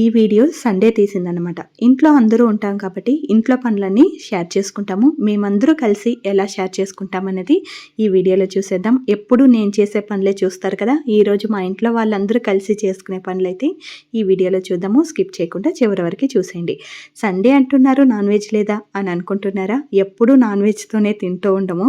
ఈ video Sunday తీసిందనమాట ఇంట్లో అందరూ ఉంటాం కాబట్టి ఇంట్లో పనులన్నీ షేర్ చేసుకుంటాము. మేమందరూ కలిసి ఎలా షేర్ చేసుకుంటాం అనేది ఈ వీడియోలో చూసేద్దాం. ఎప్పుడు నేను చేసే పనులే చూస్తారు కదా. ఈరోజు మా ఇంట్లో వాళ్ళందరూ కలిసి చేసుకునే పనులైతే ఈ వీడియోలో చూద్దాము. స్కిప్ చేయకుండా చివరి వరకు చూసేయండి. సండే అంటున్నారు నాన్ వెజ్ లేదా అని అనుకుంటున్నారా? ఎప్పుడు నాన్ వెజ్తోనే తింటూ ఉండము.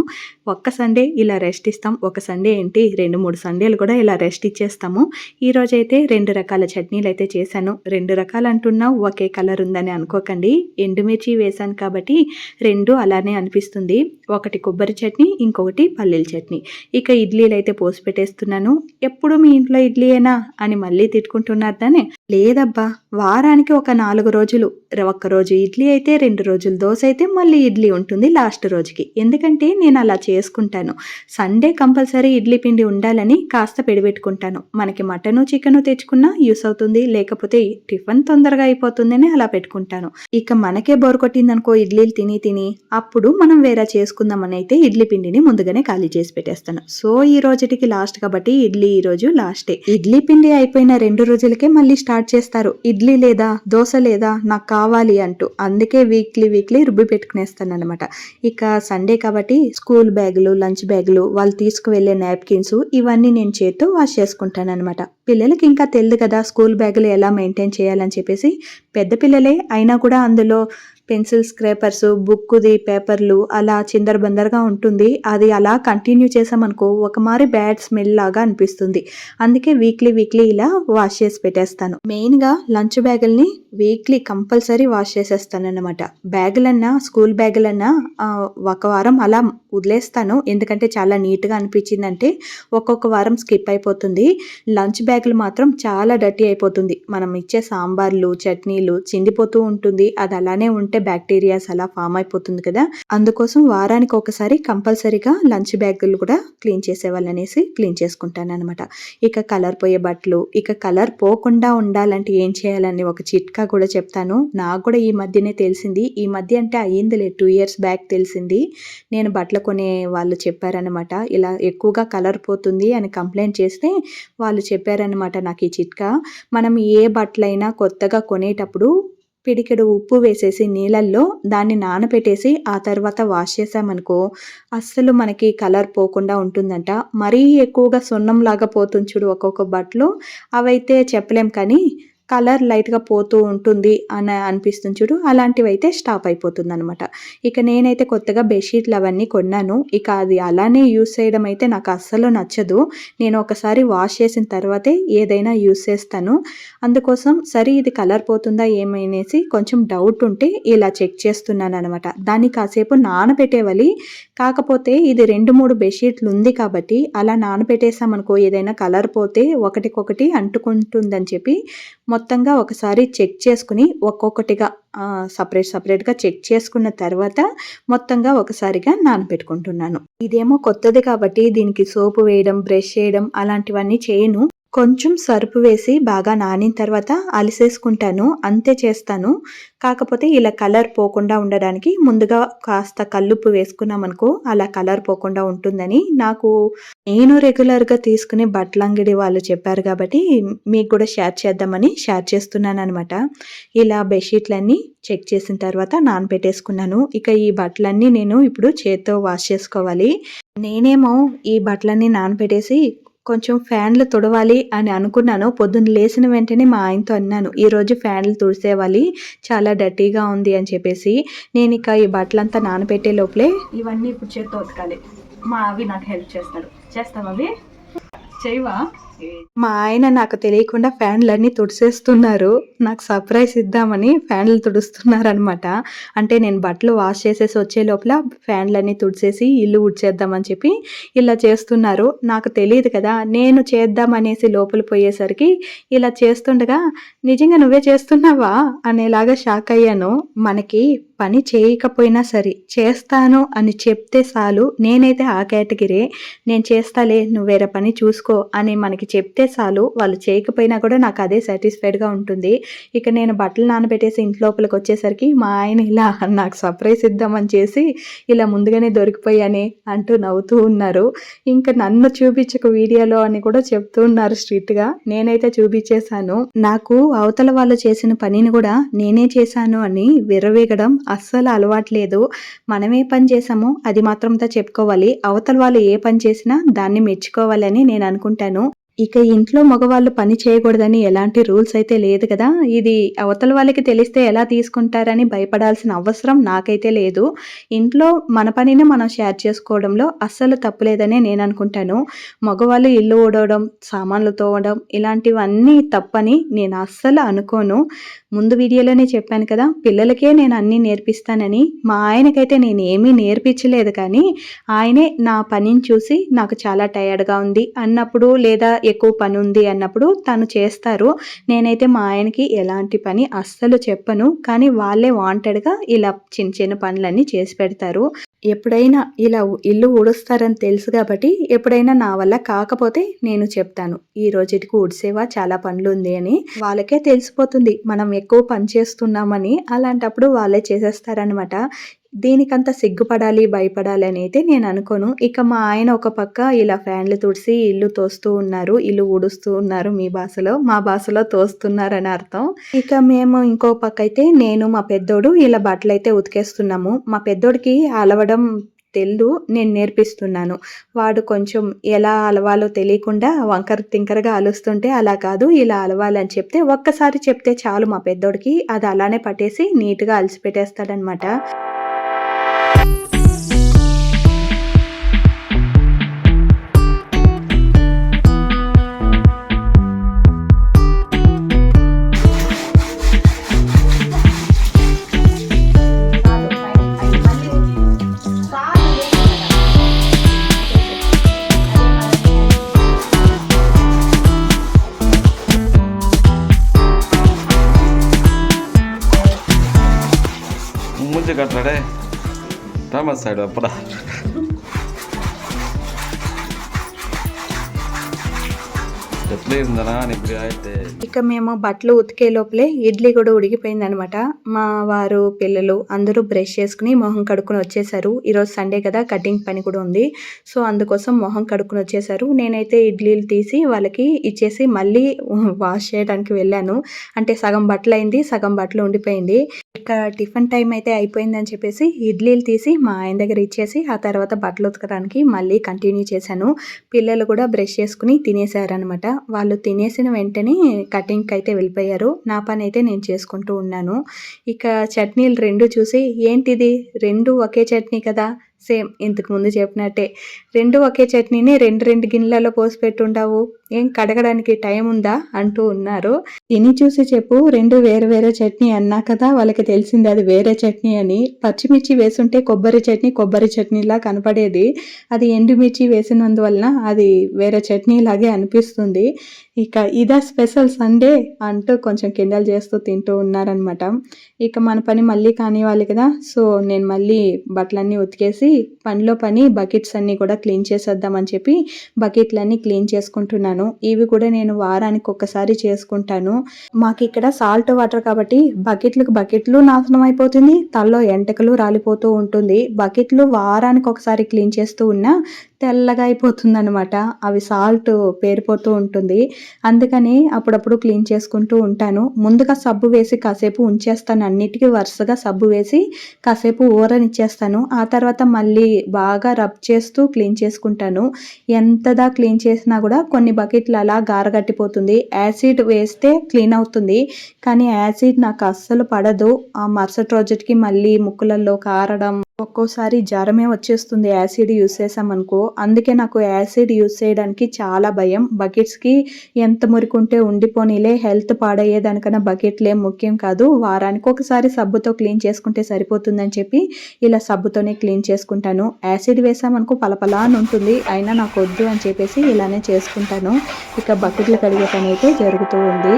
ఒక్క సండే ఇలా రెస్ట్ ఇస్తాం. ఒక సండే ఏంటి? రెండు మూడు సండేలు కూడా ఇలా రెస్ట్ ఇచ్చేస్తాము. ఈరోజైతే రెండు రకాల చట్నీలు అయితే చేశాను రెండు రకాలు అంటున్నావు ఒకే కలర్ ఉందని అనుకోకండి. ఎండుమిర్చి వేశాను కాబట్టి రెండు అలానే అనిపిస్తుంది. ఒకటి కొబ్బరి చట్నీ ఇంకొకటి పల్లీల చట్నీ. ఇక ఇడ్లీలు అయితే పోసి పెట్టేస్తున్నాను. ఎప్పుడు మీ ఇంట్లో ఇడ్లీయేనా అని మళ్ళీ తిట్టుకుంటున్నారు దానే లేదబ్బా వారానికి ఒక నాలుగు రోజులు. ఒక్క రోజు ఇడ్లీ అయితే రెండు రోజులు దోశ అయితే మళ్ళీ ఇడ్లీ ఉంటుంది లాస్ట్ రోజుకి. ఎందుకంటే నేను అలా చేసుకుంటాను. సండే కంపల్సరీ ఇడ్లీ పిండి ఉండాలని కాస్త పెడిపెట్టుకుంటాను. మనకి మటను చికెను తెచ్చుకున్నా యూస్ అవుతుంది లేకపోతే టిఫిన్ తొందరగా అయిపోతుందని అలా పెట్టుకుంటాను. ఇక మనకే బోర్ కొట్టిందనుకో ఇడ్లీలు తిని తిని అప్పుడు మనం వేరే చేసుకుందామని అయితే ఇడ్లీ పిండిని ముందుగానే ఖాళీ చేసి పెట్టేస్తాను. సో ఈ రోజుటికి లాస్ట్ కాబట్టి ఇడ్లీ ఈ రోజు లాస్టే. ఇడ్లీ పిండి అయిపోయిన రెండు రోజులకే మళ్ళీ స్టార్ట్ చేస్తారు. ఇడ్లీ లేదా దోశ లేదా నాకు కావాలి అంటూ అందుకే వీక్లీ వీక్లీ రుబ్బి పెట్టుకునేస్తాను అనమాట ఇక సండే కాబట్టి స్కూల్ బ్యాగులు లంచ్ బ్యాగులు వాళ్ళు తీసుకువెళ్ళే నాప్కిన్స్ ఇవన్నీ నేను చేత్తో వాష్ చేసుకుంటాను అనమాట పిల్లలకి ఇంకా తెలియదు కదా స్కూల్ బ్యాగులు ఎలా మెయింటైన్ చేయాలని చెప్పేసి పెద్ద పిల్లలే అయినా కూడా అందులో పెన్సిల్ స్క్రేపర్స్ బుక్ది పేపర్లు అలా చిందరబందరగా ఉంటుంది. అది అలా కంటిన్యూ చేసామనుకో ఒక మారి బ్యాడ్ స్మెల్ లాగా అనిపిస్తుంది. అందుకే వీక్లీ వీక్లీ ఇలా వాష్ చేసి పెట్టేస్తాను. మెయిన్గా లంచ్ బ్యాగుల్ని వీక్లీ కంపల్సరీ వాష్ చేసేస్తాను అనమాట బ్యాగులన్నా స్కూల్ బ్యాగులన్నా ఒక వారం అలా వదిలేస్తాను. ఎందుకంటే చాలా నీట్గా అనిపించిందంటే ఒక్కొక్క వారం స్కిప్ అయిపోతుంది. లంచ్ బ్యాగులు మాత్రం చాలా డర్టీ అయిపోతుంది. మనం ఇచ్చే సాంబార్లు చట్నీలు చిందిపోతూ ఉంటుంది. అది అలానే ఉంటే బ్యాక్టీరియాస్ అలా ఫామ్ అయిపోతుంది కదా. అందుకోసం వారానికి ఒకసారి కంపల్సరీగా లంచ్ బ్యాగులు కూడా క్లీన్ చేసేవాళ్ళనేసి క్లీన్ చేసుకుంటాను అనమాట ఇక కలర్ పోయే బట్టలు ఇక కలర్ పోకుండా ఉండాలంటే ఏం చేయాలని ఒక చిట్కా కూడా చెప్తాను. నాకు కూడా ఈ మధ్యనే తెలిసింది. ఈ మధ్య అంటే అయ్యిందిలే టూ ఇయర్స్ బ్యాక్ తెలిసింది. నేను బట్టలు కొనే వాళ్ళు చెప్పారనమాట ఇలా ఎక్కువగా కలర్ పోతుంది అని కంప్లైంట్ చేస్తే వాళ్ళు చెప్పారనమాట నాకు ఈ చిట్కా. మనం ఏ బట్టలైనా కొత్తగా కొనేటప్పుడు పిడికెడు ఉప్పు వేసేసి నీళ్ళల్లో దాన్ని నానబెట్టేసి ఆ తర్వాత వాష్ చేసామనుకో అస్సలు మనకి కలర్ పోకుండా ఉంటుందంట. మరీ ఎక్కువగా సున్నంలాగా పోతుంది చూడు ఒక్కొక్క బట్టలు. అవైతే చెప్పలేం కానీ కలర్ లైట్గా పోతూ ఉంటుంది అని అనిపిస్తుంది చూడు. అలాంటివి అయితే స్టాప్ అయిపోతుంది అనమాట ఇక నేనైతే కొత్తగా బెడ్షీట్లు అవన్నీ కొన్నాను. ఇక అది అలానే యూస్ చేయడం అయితే నాకు అస్సలు నచ్చదు. నేను ఒకసారి వాష్ చేసిన తర్వాతే ఏదైనా యూస్ చేస్తాను. అందుకోసం సరే ఇది కలర్ పోతుందా ఏమనేసి కొంచెం డౌట్ ఉంటే ఇలా చెక్ చేస్తున్నాను అనమాట దాన్ని కాసేపు నానబెట్టేవాలి కాకపోతే ఇది రెండు మూడు బెడ్షీట్లు ఉంది కాబట్టి అలా నానబెట్టేసామనుకో ఏదైనా కలర్ పోతే ఒకటికొకటి అంటుకుంటుందని చెప్పి మొత్తంగా ఒకసారి చెక్ చేసుకుని ఒక్కొక్కటిగా సపరేట్ సపరేట్గా చెక్ చేసుకున్న తర్వాత మొత్తంగా ఒకసారిగా నానబెట్టుకుంటున్నాను. ఇదేమో కొత్తది కాబట్టి దీనికి సోపు వేయడం బ్రష్ చేయడం అలాంటివన్నీ చేయను. కొంచెం సరుపు వేసి బాగా నానిన తర్వాత అలిసేసుకుంటాను అంతే చేస్తాను. కాకపోతే ఇలా కలర్ పోకుండా ఉండడానికి ముందుగా కాస్త కల్లుప్పు వేసుకున్నామనుకో అలా కలర్ పోకుండా ఉంటుందని. నాకు నేను రెగ్యులర్గా తీసుకునే బట్టలంగడి వాళ్ళు చెప్పారు కాబట్టి మీకు కూడా షేర్ చేద్దామని షేర్ చేస్తున్నాను అనమాట ఇలా బెడ్షీట్లన్నీ చెక్ చేసిన తర్వాత నానబెట్టేసుకున్నాను. ఇక ఈ బట్టలన్నీ నేను ఇప్పుడు చేత్తో వాష్ చేసుకోవాలి. నేనేమో ఈ బట్టలన్నీ నానబెట్టేసి కొంచెం ఫ్యాన్లు తుడవాలి అని అనుకున్నాను. పొద్దున్న లేచిన వెంటనే మా ఆయనతో అన్నాను ఈరోజు ఫ్యాన్లు తుడిసేవాలి చాలా డర్టీగా ఉంది అని చెప్పేసి. నేను ఇక ఈ బట్టలంతా నానబెట్టే లోపలే ఇవన్నీ ఇప్పుడు చేత్తో ఉతకాలి. మా అవి నాకు హెల్ప్ చేస్తాడు. చేస్తావా అవి? చేయవా? మా ఆయన నాకు తెలియకుండా ఫ్యాన్లన్నీ తుడిసేస్తున్నారు. నాకు సర్ప్రైజ్ ఇద్దామని ఫ్యాన్లు తుడుస్తున్నారనమాట అంటే నేను బట్టలు వాష్ చేసేసి వచ్చే లోపల ఫ్యాన్లన్నీ తుడిసేసి ఇల్లు ఉడ్చేద్దామని చెప్పి ఇలా చేస్తున్నారు. నాకు తెలియదు కదా నేను చేద్దామనేసి లోపల పోయేసరికి ఇలా చేస్తుండగా నిజంగా నువ్వే చేస్తున్నావా? అనేలాగా షాక్ అయ్యాను. మనకి పని చేయకపోయినా సరే చేస్తాను అని చెప్తే చాలు. నేనైతే ఆ కేటగిరీ నేను చేస్తాలే నువ్వు వేరే పని చూసుకో అని మనకి చెప్తే చాలు వాళ్ళు చేయకపోయినా కూడా నాకు అదే సాటిస్ఫైడ్గా ఉంటుంది. ఇక నేను బట్టలు నానబెట్టేసి ఇంటి లోపలికి వచ్చేసరికి మా ఆయన ఇలా నాకు సర్ప్రైజ్ ఇద్దామని చేసి ఇలా ముందుగానే దొరికిపోయానే అంటూ నవ్వుతూ ఉన్నారు. ఇంకా నన్ను చూపించక వీడియోలో అని కూడా చెప్తూ ఉన్నారు స్ట్రిక్ట్గా. నేనైతే చూపించేశాను. నాకు అవతల వాళ్ళు చేసిన పనిని కూడా నేనే చేశాను అని విరవేగడం అస్సలు అలవాట్లేదు మనం ఏ పని చేసామో అది మాత్రంతో చెప్పుకోవాలి. అవతల వాళ్ళు ఏ పని చేసినా దాన్ని మెచ్చుకోవాలని నేను అనుకుంటాను. ఇక ఇంట్లో మగవాళ్ళు పని చేయకూడదని ఎలాంటి రూల్స్ అయితే లేదు కదా. ఇది అవతల వాళ్ళకి తెలిస్తే ఎలా తీసుకుంటారని భయపడాల్సిన అవసరం నాకైతే లేదు. ఇంట్లో మన పనిని మనం షేర్ చేసుకోవడంలో అస్సలు తప్పులేదనే నేను అనుకుంటాను. మగవాళ్ళు ఇల్లు ఊడవడం సామాన్లు తోవడం ఇలాంటివన్నీ తప్పని నేను అస్సలు అనుకోను. ముందు వీడియోలోనే చెప్పాను కదా పిల్లలకే నేను అన్నీ నేర్పిస్తానని. మా ఆయనకైతే నేను ఏమీ నేర్పించలేదు కానీ ఆయనే నా పనిని చూసి నాకు చాలా టయర్డ్గా ఉంది అన్నప్పుడు లేదా ఎక్కువ పని ఉంది అన్నప్పుడు తను చేస్తారు. నేనైతే మా ఆయనకి ఎలాంటి పని అస్సలు చెప్పను. కానీ వాళ్ళే వాంటెడ్గా ఇలా చిన్న చిన్న పనులన్నీ చేసి పెడతారు. ఎప్పుడైనా ఇలా ఇల్లు ఊడుస్తారని తెలుసు కాబట్టి ఎప్పుడైనా నా వల్ల కాకపోతే నేను చెప్తాను. ఈ రోజుకి ఊడ్సేవా? చాలా పనులు ఉంది అని. వాళ్ళకే తెలిసిపోతుంది. మనం ఎక్కువ పని చేస్తున్నామని. అలాంటప్పుడు వాళ్ళే చేసేస్తారనమాట దీనికంత సిగ్గుపడాలి భయపడాలి అని అయితే నేను అనుకోను. ఇక మా ఆయన ఒక పక్క ఇలా ఫ్యాన్లు తుడిసి ఇల్లు తోస్తూ ఉన్నారు ఇల్లు ఊడుస్తూ ఉన్నారు మీ భాషలో మా భాషలో తోస్తున్నారు అని అర్థం. ఇక మేము ఇంకో పక్క అయితే నేను మా పెద్దోడు ఇలా బట్టలు అయితే ఉతికేస్తున్నాము. మా పెద్దోడికి అలవడం తెల్లు నేను నేర్పిస్తున్నాను. వాడు కొంచెం ఎలా అలవాలో తెలియకుండా వంకర తింకరగా అలుస్తుంటే అలా కాదు ఇలా అలవాలని చెప్తే ఒక్కసారి చెప్తే చాలు మా పెద్దోడికి. అది అలానే పట్టేసి నీట్గా అలసిపెట్టేస్తాడనమాట Bye. சைடு வைப்படா எப்படி இருந்தனா இப்படி ஆயிட்டு ఇక మేము బట్టలు ఉతికే లోపలే ఇడ్లీ కూడా ఉడికిపోయింది అనమాట మా వారు పిల్లలు అందరూ బ్రష్ చేసుకుని మొహం కడుక్కుని వచ్చేసారు. ఈరోజు సండే కదా కటింగ్ పని కూడా ఉంది. సో అందుకోసం మొహం కడుక్కుని వచ్చేసారు. నేనైతే ఇడ్లీలు తీసి వాళ్ళకి ఇచ్చేసి మళ్ళీ వాష్ చేయడానికి వెళ్ళాను. అంటే సగం బట్టలు అయింది సగం బట్టలు ఉండిపోయింది. ఇక టిఫిన్ టైం అయితే అయిపోయిందని చెప్పేసి ఇడ్లీలు తీసి మా ఆయన దగ్గర ఇచ్చేసి ఆ తర్వాత బట్టలు ఉతకడానికి మళ్ళీ కంటిన్యూ చేశాను. పిల్లలు కూడా బ్రష్ చేసుకుని తినేసారనమాట. వాళ్ళు తినేసిన వెంటనే కటింగ్కి అయితే వెళ్ళిపోయారు. నా పని అయితే నేను చేసుకుంటూ ఉన్నాను. ఇక చట్నీలు రెండు చూసి ఏంటిది? రెండు ఒకే చట్నీ కదా? సేమ్ ఇంతకు ముందు చెప్పినట్టే. రెండు ఒకే చట్నీని రెండు రెండు గిన్నెలలో పోసి పెట్టుంటావు ఏం కడగడానికి టైం ఉందా? అంటూ ఉన్నారు. తిని చూసి చెప్పు రెండు వేరే వేరే చట్నీ అన్నా కదా వాళ్ళకి తెలిసింది అది వేరే చట్నీ అని. పచ్చిమిర్చి వేసుంటే కొబ్బరి చట్నీ కొబ్బరి చట్నీలా కనపడేది. అది ఎండుమిర్చి వేసినందువలన అది వేరే చట్నీ లాగే అనిపిస్తుంది. ఇక ఇదా స్పెషల్ సండే అంటూ కొంచెం కిండల్ చేస్తూ తింటూ ఉన్నారనమాట ఇక మన పని మళ్ళీ కానివ్వాలి కదా. సో నేను మళ్ళీ బట్టలన్నీ ఉతికేసి పనిలో పని బకెట్స్ అన్నీ కూడా క్లీన్ చేసేద్దామని చెప్పి బకెట్లన్నీ క్లీన్ చేసుకుంటున్నాను. ఇవి కూడా నేను వారానికి ఒక్కసారి చేసుకుంటాను. మాకు ఇక్కడ సాల్ట్ వాటర్ కాబట్టి బకెట్లకు బకెట్లు నాశనం అయిపోతుంది. తల్లో ఎంటకలు రాలిపోతూ ఉంటుంది. బకెట్లు వారానికి ఒకసారి క్లీన్ చేస్తూ ఉన్నా తెల్లగా అయిపోతుంది అనమాట అవి సాల్ట్ పేరిపోతూ ఉంటుంది. అందుకని అప్పుడప్పుడు క్లీన్ చేసుకుంటూ ఉంటాను. ముందుగా సబ్బు వేసి కాసేపు ఉంచేస్తాను. అన్నిటికీ వరుసగా సబ్బు వేసి కాసేపు ఊరనిచ్చేస్తాను. ఆ తర్వాత మళ్ళీ బాగా రబ్ చేస్తూ క్లీన్ చేసుకుంటాను. ఎంతదా క్లీన్ చేసినా కూడా కొన్ని బకెట్లు అలా గారగట్టిపోతుంది. యాసిడ్ వేస్తే క్లీన్ అవుతుంది. కానీ యాసిడ్ నాకు అస్సలు పడదు. ఆ మరుసటి రోజుకి మళ్ళీ ముక్కులలో కారడం ఒక్కోసారి జ్వరమే వచ్చేస్తుంది. యాసిడ్ యూస్ చేసామనుకో అందుకే నాకు యాసిడ్ యూస్ చేయడానికి చాలా భయం. బకెట్స్కి ఎంత మురికుంటే ఉండిపోనీలే. హెల్త్ పాడయ్యేదానికన్నా బకెట్లే ముఖ్యం కాదు. వారానికి ఒకసారి సబ్బుతో క్లీన్ చేసుకుంటే సరిపోతుందని చెప్పి ఇలా సబ్బుతోనే క్లీన్ చేసుకుంటాను. యాసిడ్ వేసామనుకో పలపలా అని ఉంటుంది. అయినా నాకు వద్దు అని చెప్పేసి ఇలానే చేసుకుంటాను. ఇక బకెట్లు కడిగే పని అయితే జరుగుతూ ఉంది.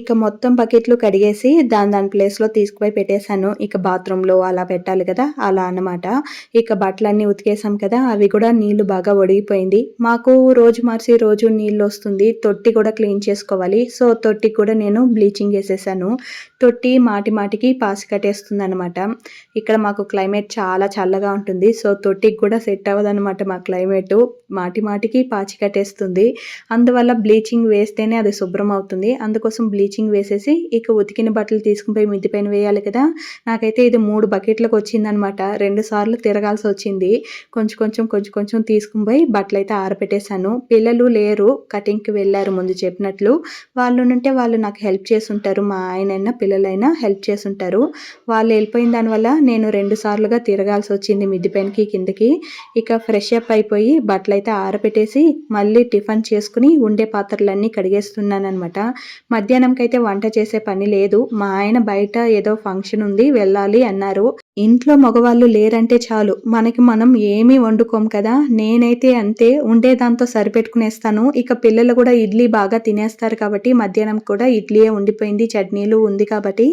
ఇక మొత్తం బకెట్లు కడిగేసి దాని దాని ప్లేస్లో తీసుకుపోయి పెట్టేశాను. ఇక బాత్రూంలో అలా పెట్టాలి కదా అలా అన్నమాట. ఇక బట్టలన్నీ ఉతికేసాం కదా అవి కూడా నీళ్ళు బాగా ఒడిగిపోయింది. మాకు రోజు మార్చి రోజు నీళ్ళు వస్తుంది తొట్టి కూడా క్లీన్ చేసుకోవాలి. సో తొట్టికి కూడా నేను బ్లీచింగ్ వేసేసాను. తొట్టి మాటి మాటికి పాసి కట్టేస్తుంది అనమాట ఇక్కడ మాకు క్లైమేట్ చాలా చల్లగా ఉంటుంది. సో తొట్టికి కూడా సెట్ అవ్వదనమాట మా క్లైమేట్ మాటి మాటికి పాచి కట్టేస్తుంది. అందువల్ల బ్లీచింగ్ వేస్తేనే అది శుభ్రం అవుతుంది. అందుకోసం బ్లీచింగ్ వేసేసి ఇక ఉతికిన బట్టలు తీసుకుని పోయి మిద్ది పైన వేయాలి కదా. నాకైతే ఇది మూడు బకెట్లకు వచ్చిందనమాట రెండు సార్లు తిరగాల్సి వచ్చింది. కొంచెం కొంచెం కొంచెం కొంచెం తీసుకుని పోయి బట్టలు అయితే ఆరపెట్టేశాను పిల్లలు లేరు. కటింగ్కి వెళ్ళారు ముందు చెప్పినట్లు. వాళ్ళు ఉంటే వాళ్ళు నాకు హెల్ప్ చేస్తుంటారు. మా ఆయనైనా పిల్లలైనా హెల్ప్ చేస్తుంటారు. వాళ్ళు వెళ్ళిపోయిన దానివల్ల నేను రెండు సార్లుగా తిరగాల్సి వచ్చింది మిద్ది పైనకి కిందకి. ఇక ఫ్రెష్ అప్ అయిపోయి బట్టలు అయితే ఆరబెట్టేసి మళ్ళీ టిఫిన్ చేసుకుని ఉండే పాత్రలన్నీ కడిగేస్తున్నాను అనమాట మధ్యాహ్నంకి అయితే వంట చేసే పని లేదు. మా ఆయన బయట ఏదో ఫంక్షన్ ఉంది వెళ్ళాలి అన్నారు. ఇంట్లో మగవాళ్ళు లేరంటే చాలు. మనకి మనం ఏమీ వండుకోం కదా? నేనైతే అంతే. ఉండే దాంతో సరిపెట్టుకునేస్తాను. ఇక పిల్లలు కూడా ఇడ్లీ బాగా తినేస్తారు కాబట్టి మధ్యాహ్నం కూడా ఇడ్లీయే ఉండిపోయింది. చట్నీలు ఉంది కాబట్టి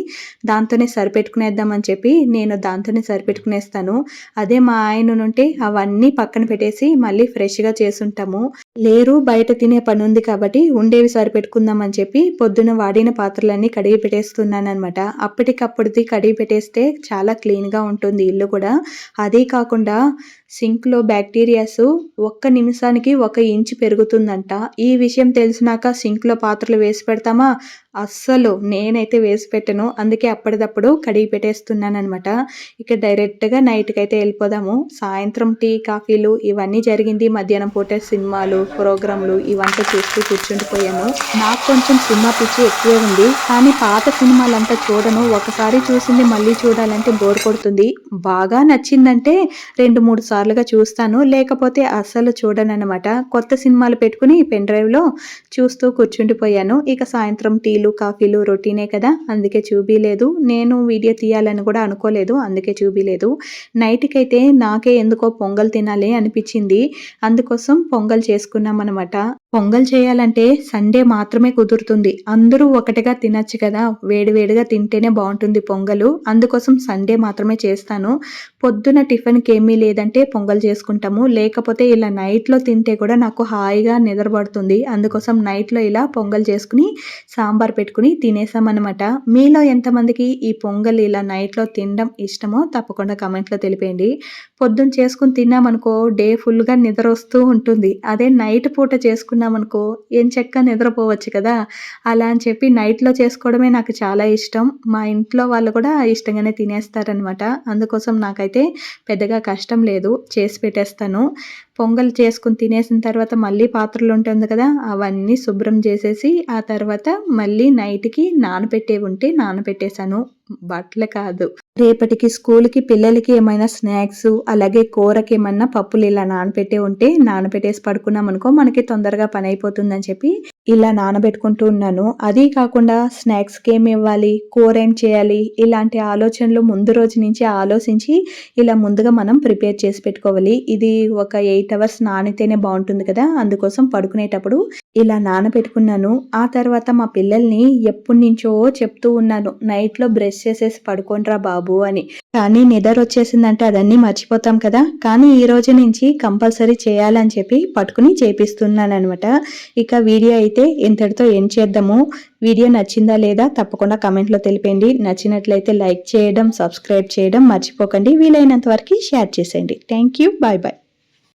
దాంతోనే సరిపెట్టుకునేద్దామని చెప్పి నేను దాంతోనే సరిపెట్టుకునేస్తాను. అదే మా ఆయన నుంటే అవన్నీ పక్కన పెట్టేసి మళ్ళీ ఫ్రెష్గా చేసుంటాము. లేరు బయట తినే పని ఉంది కాబట్టి ఉండేవి సరిపెట్టుకుందామని చెప్పి పొద్దున వాడిన పాత్రలన్నీ కడిగి పెట్టేస్తున్నాను అనమాట అప్పటికప్పుడుది కడిగి పెట్టేస్తే చాలా క్లీన్గా ఉంటుంది ఇల్లు కూడా. అదే కాకుండా సింక్లో బ్యాక్టీరియాస్ ఒక్క నిమిషానికి ఒక ఇంచు పెరుగుతుందంట. ఈ విషయం తెలిసినాక సింక్లో పాత్రలు వేసి పెడతామా? అస్సలు నేనైతే వేసి పెట్టను. అందుకే అప్పటిదప్పుడు కడిగి పెట్టేస్తున్నాను అనమాట ఇక డైరెక్ట్గా నైట్కి అయితే వెళ్ళిపోదాము. సాయంత్రం టీ కాఫీలు ఇవన్నీ జరిగింది. మధ్యాహ్నం పూట సినిమాలు ప్రోగ్రాంలు ఇవంతా చూస్తూ కూర్చుండిపోయాము. నాకు కొంచెం సినిమా పిచ్చి ఎక్కువే ఉంది. కానీ పాత సినిమాలంతా చూడను. ఒకసారి చూసింది మళ్ళీ చూడాలంటే బోర్ కొడుతుంది. బాగా నచ్చిందంటే రెండు మూడు సార్లు సార్లుగా చూస్తాను. లేకపోతే అస్సలు చూడననమాట కొత్త సినిమాలు పెట్టుకుని పెన్ డ్రైవ్లో చూస్తూ కూర్చుండిపోయాను. ఇక సాయంత్రం టీలు కాఫీలు రొటీనే కదా. అందుకే చూపిలేదు నేను వీడియో తీయాలని కూడా అనుకోలేదు. అందుకే చూపిలేదు నైట్కైతే నాకే ఎందుకో పొంగల్ తినాలి అనిపించింది. అందుకోసం పొంగల్ చేసుకున్నాం అనమాట పొంగల్ చేయాలంటే సండే మాత్రమే కుదురుతుంది. అందరూ ఒకటిగా తినచ్చు కదా. వేడివేడిగా తింటేనే బాగుంటుంది పొంగలు. అందుకోసం సండే మాత్రమే చేస్తాను. పొద్దున టిఫిన్కి ఏమీ లేదంటే పొంగల్ చేసుకుంటాము. లేకపోతే ఇలా నైట్లో తింటే కూడా నాకు హాయిగా నిద్రపడుతుంది. అందుకోసం నైట్లో ఇలా పొంగల్ చేసుకుని సాంబార్ పెట్టుకుని తినేసామన్నమాట. మీలో ఎంతమందికి ఈ పొంగల్ ఇలా నైట్లో తినడం ఇష్టమో తప్పకుండా కమెంట్లో తెలిపేయండి. పొద్దున్న చేసుకుని తిన్నామనుకో డే ఫుల్గా నిద్ర వస్తూ ఉంటుంది. అదే నైట్ పూట చేసుకున్న అనుకో ఏం చెక్క నిద్రపోవచ్చు కదా? అలా అని చెప్పి నైట్లో చేసుకోవడమే నాకు చాలా ఇష్టం. మా ఇంట్లో వాళ్ళు కూడా ఇష్టంగానే తినేస్తారనమాట అందుకోసం నాకైతే పెద్దగా కష్టం లేదు. చేసి పెట్టేస్తాను. పొంగల్ చేసుకుని తినేసిన తర్వాత మళ్ళీ పాత్రలు ఉంటుంది కదా అవన్నీ శుభ్రం చేసేసి ఆ తర్వాత మళ్ళీ నైట్కి నానబెట్టే ఉంటే నానబెట్టేశాను. బట్టలు కాదు. రేపటికి స్కూల్కి పిల్లలకి ఏమైనా స్నాక్స్ అలాగే కూరకి ఏమన్నా పప్పులు ఇలా నానబెట్టే ఉంటే నానబెట్టేసి పడుకున్నాం అనుకో మనకి తొందరగా పని అయిపోతుందని చెప్పి ఇలా నానబెట్టుకుంటూ ఉన్నాను. అది కాకుండా స్నాక్స్కి ఏమి ఇవ్వాలి కూర ఏం చేయాలి? ఇలాంటి ఆలోచనలు ముందు రోజు నుంచి ఆలోచించి ఇలా ముందుగా మనం ప్రిపేర్ చేసి పెట్టుకోవాలి. ఇది ఒక ఎయిట్ అవర్స్ నానితేనే బాగుంటుంది కదా? అందుకోసం పడుకునేటప్పుడు ఇలా నానబెట్టుకున్నాను. ఆ తర్వాత మా పిల్లల్ని ఎప్పటి నుంచో చెప్తూ ఉన్నాను నైట్లో బ్రష్ చేసేసి పడుకోండిరా బాబు అని. కానీ నిద్ర వచ్చేసిందంటే అదన్నీ మర్చిపోతాం కదా? కానీ ఈ రోజు నుంచి కంపల్సరీ చేయాలని చెప్పి పట్టుకుని చేపిస్తున్నాను అనమాట ఇక వీడియో అయితే ఇంతటితో ఏం చేద్దాము? వీడియో నచ్చిందా లేదా తప్పకుండా కమెంట్లో తెలిపండి నచ్చినట్లయితే లైక్ చేయడం సబ్స్క్రైబ్ చేయడం మర్చిపోకండి. వీలైనంత వరకు షేర్ చేసేయండి. Thank you. Bye bye.